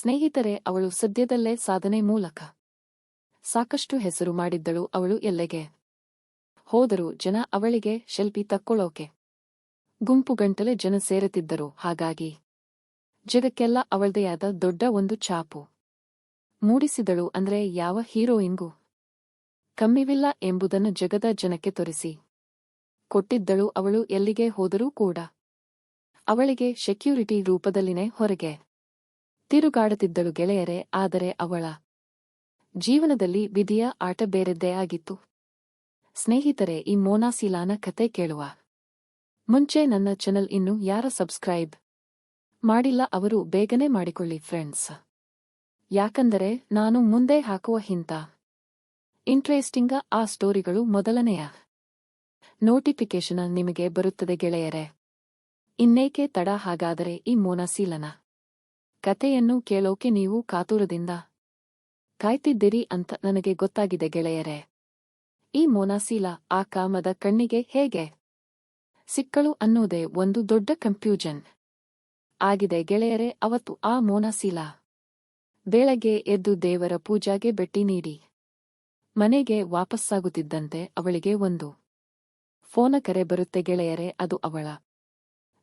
ಸ್ನೇಹಿತರೆ, ಅವಳು ಸದ್ಯದಲ್ಲೇ ಸಾಧನೆ ಮೂಲಕ. ಸಾಕಷ್ಟು ಹೆಸರು ಮಾಡಿದ್ದಳು ಅವಳು ಎಲ್ಲೆಗೆ. ಹೋದರು ಜನ ಅವಳಿಗೆ ಶೆಲ್ಪಿ ತಕ್ಕೊಳ್ಳೋಕೆ. ಗುಂಪುಗಂಟಲೆ ಜನ ಸೇರುತ್ತಿದ್ದರು ಹಾಗಾಗಿ. ಜಗಕ್ಕೆಲ್ಲ ಆದ ದೊಡ್ಡ ಒಂದು ಛಾಪು. ಮೂಡಿಸಿದಳು ಅಂದ್ರೆ ಯಾವ ಹೀರೋಯಿನ್ಗೂ. ಕಮ್ಮಿವಿಲ್ಲ ಎಂಬುದನ್ನು ಜಗದ ಜನಕ್ಕೆ ತೋರಿಸಿ. ಕೊಟ್ಟಿದ್ದಳು ಅವಳು ಎಲ್ಲಿಗೆ ಹೋದರೂ ಕೂಡ. ಅವಳಿಗೆ ಸೆಕ್ಯೂರಿಟಿ ರೂಪದಲ್ಲಿನೇ ಹೊರಗೆ. ತಿರುಗಾಡುತ್ತಿದ್ದಳು ಗೆಳೆಯರೆ, ಆದರೆ ಅವಳ ಜೀವನದಲ್ಲಿ ವಿಧಿಯ ಆಟ ಬೇರೆದ್ದೇ ಆಗಿತ್ತು. ಸ್ನೇಹಿತರೆ, ಈ ಮೋನಾಸಿಲಾನ ಕತೆ ಕೇಳುವ ಮುಂಚೆ ನನ್ನ ಚಾನೆಲ್ ಇನ್ನು ಯಾರ ಸಬ್ಸ್ಕ್ರೈಬ್ ಮಾಡಿಲ್ಲ ಅವರು ಬೇಗನೆ ಮಾಡಿಕೊಳ್ಳಿ ಫ್ರೆಂಡ್ಸ್. ಯಾಕಂದರೆ ನಾನು ಮುಂದೆ ಹಾಕುವ ಹಿಂತ ಇಂಟ್ರೆಸ್ಟಿಂಗ ಆ ಸ್ಟೋರಿಗಳು ಮೊದಲನೆಯ ನೋಟಿಫಿಕೇಶನ್ ನಿಮಗೆ ಬರುತ್ತದೆ ಗೆಳೆಯರೆ. ಇನ್ನೇಕೆ ತಡ ಹಾಗಾದರೆ ಈ ಮೋನಾಸೀಲನ ಕತೆಯನ್ನು ಕೇಳೋಕೆ ನೀವು ಕಾತುರದಿಂದ ಕಾಯ್ತಿದ್ದೀರಿ ಅಂತ ನನಗೆ ಗೊತ್ತಾಗಿದೆ ಗೆಳೆಯರೆ. ಈ ಮೋನಾಸೀಲ ಆ ಕಾಮದ ಕಣ್ಣಿಗೆ ಹೇಗೆ ಸಿಕ್ಕಳು ಅನ್ನೋದೇ ಒಂದು ದೊಡ್ಡ ಕಂಪ್ಯೂಜನ್ ಆಗಿದೆ ಗೆಳೆಯರೆ, ಅವತ್ತು ಆ ಮೋನಾಸೀಲ ಬೆಳಗ್ಗೆ ಎದ್ದು ದೇವರ ಪೂಜಾಗೆ ಭೇಟಿ ನೀಡಿ. ಮನೆಗೆ ವಾಪಸ್ಸಾಗುತ್ತಿದ್ದಂತೆ ಅವಳಿಗೆ ಒಂದು ಫೋನ ಕರೆ ಬರುತ್ತೆ ಗೆಳೆಯರೆ, ಅದು ಅವಳ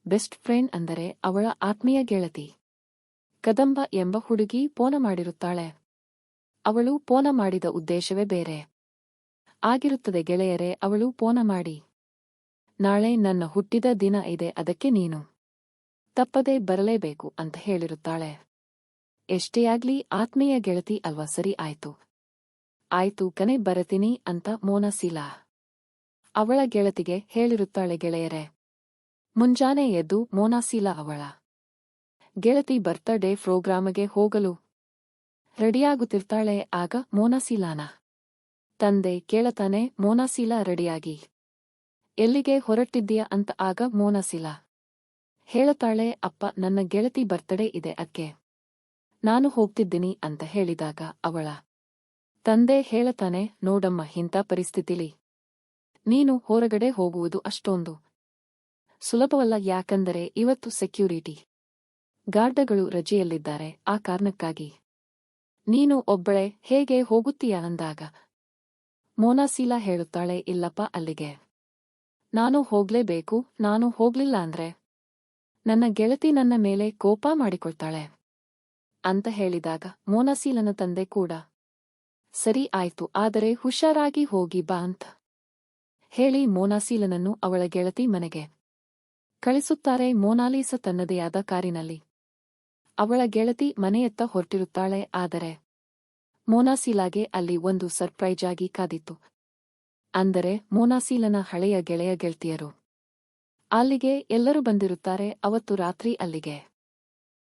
ಬೆಸ್ಟ್ ಫ್ರೆಂಡ್ ಅಂದರೆ ಅವಳ ಆತ್ಮೀಯ ಗೆಳತಿ. ಕದಂಬ ಎಂಬ ಹುಡುಗಿ ಪೋನ ಮಾಡಿರುತ್ತಾಳೆ. ಅವಳು ಪೋನ ಮಾಡಿದ ಉದ್ದೇಶವೇ ಬೇರೆ. ಆಗಿರುತ್ತದೆ ಗೆಳೆಯರೆ, ಅವಳು ಪೋನ ಮಾಡಿ. ನಾಳೆ ನನ್ನ ಹುಟ್ಟಿದ ದಿನ ಇದೆ, ಅದಕ್ಕೆ ನೀನು. ತಪ್ಪದೆ ಬರಲೇಬೇಕು ಅಂತ ಹೇಳಿರುತ್ತಾಳೆ. ಎಷ್ಟೇ ಆಗ್ಲಿ ಆತ್ಮೀಯ ಗೆಳತಿ ಅಲ್ವಾ, ಸರಿ ಆಯ್ತು. ಆಯ್ತು ಕನೆ ಬರತೀನಿ ಅಂತ ಮೋನಸೀಲ ಅವಳ ಗೆಳತಿಗೆ ಹೇಳಿರುತ್ತಾಳೆ ಗೆಳೆಯರೆ. ಮುಂಜಾನೆ ಎದ್ದು ಮೋನಾಸೀಲ ಅವಳ ಗೆಳತಿ ಬರ್ತ್ಡೇ ಪ್ರೋಗ್ರಾಮಗೆ ಹೋಗಲು ರೆಡಿಯಾಗುತ್ತಿರ್ತಾಳೆ ಆಗ ಮೋನಾಸೀಲಾನ. ತಂದೆ ಕೇಳತಾನೆ, ಮೋನಾಸೀಲ ರೆಡಿಯಾಗಿ. ಎಲ್ಲಿಗೆ ಹೊರಟಿದ್ದೀಯ? ಅಂತ ಆಗ ಮೋನಾಸೀಲ. ಹೇಳತಾಳೆ ಅಪ್ಪ, ನನ್ನ ಗೆಳತಿ ಬರ್ತಡೇ ಇದೆ ಅಕ್ಕೆ ನಾನು ಹೋಗ್ತಿದ್ದೀನಿ ಅಂತ ಹೇಳಿದಾಗ ಅವಳ ತಂದೆ ಹೇಳತಾನೆ ನೋಡಮ್ಮ, ಇಂಥ ಪರಿಸ್ಥಿತಿಲಿ. ನೀನು ಹೊರಗಡೆ ಹೋಗುವುದು ಅಷ್ಟೊಂದು ಸುಲಭವಲ್ಲ, ಯಾಕಂದರೆ ಇವತ್ತು ಸೆಕ್ಯೂರಿಟಿ. ಗಾರ್ಡಗಳು ರಜೆಯಲ್ಲಿದ್ದಾರೆ, ಆ ಕಾರಣಕ್ಕಾಗಿ. ನೀನು ಒಬ್ಬಳೆ, ಹೇಗೆ ಹೋಗುತ್ತೀಯ ಅಂದಾಗ. ಮೋನಾಸೀಲ ಹೇಳುತ್ತಾಳೆ, ಇಲ್ಲಪ್ಪ, ಅಲ್ಲಿಗೆ. ನಾನು ಹೋಗ್ಲೇಬೇಕು, ನಾನು ಹೋಗ್ಲಿಲ್ಲ ಅಂದ್ರೆ. ನನ್ನ ಗೆಳತಿ ನನ್ನ ಮೇಲೆ ಕೋಪ ಮಾಡಿಕೊಳ್ತಾಳೆ. ಅಂತ ಹೇಳಿದಾಗ ಮೋನಾಸೀಲನ ತಂದೆ ಕೂಡ. ಸರಿ ಆಯ್ತು, ಆದರೆ ಹುಷಾರಾಗಿ ಹೋಗಿ ಬಾ ಅಂತ ಹೇಳಿ ಮೋನಾಸೀಲನನ್ನು ಅವಳ ಗೆಳತಿ ಮನೆಗೆ ಕಳಿಸುತ್ತಾರೆ. ಮೋನಾಲಿಸ ತನ್ನದೇ ಆದ ಕಾರಿನಲ್ಲಿ. ಅವಳ ಗೆಳತಿ ಮನೆಯತ್ತ ಹೊರಟಿರುತ್ತಾಳೆ ಆದರೆ ಮೋನಾಸೀಲಾಗೆ ಅಲ್ಲಿ ಒಂದು ಸರ್ಪ್ರೈಜ್ ಆಗಿ ಕಾದಿತ್ತು. ಅಂದರೆ ಮೋನಾಸೀಲನ ಹಳೆಯ ಗೆಳೆಯ ಗೆಳತಿಯರು. ಅಲ್ಲಿಗೆ ಎಲ್ಲರೂ ಬಂದಿರುತ್ತಾರೆ ಅವತ್ತು ರಾತ್ರಿ ಅಲ್ಲಿಗೆ.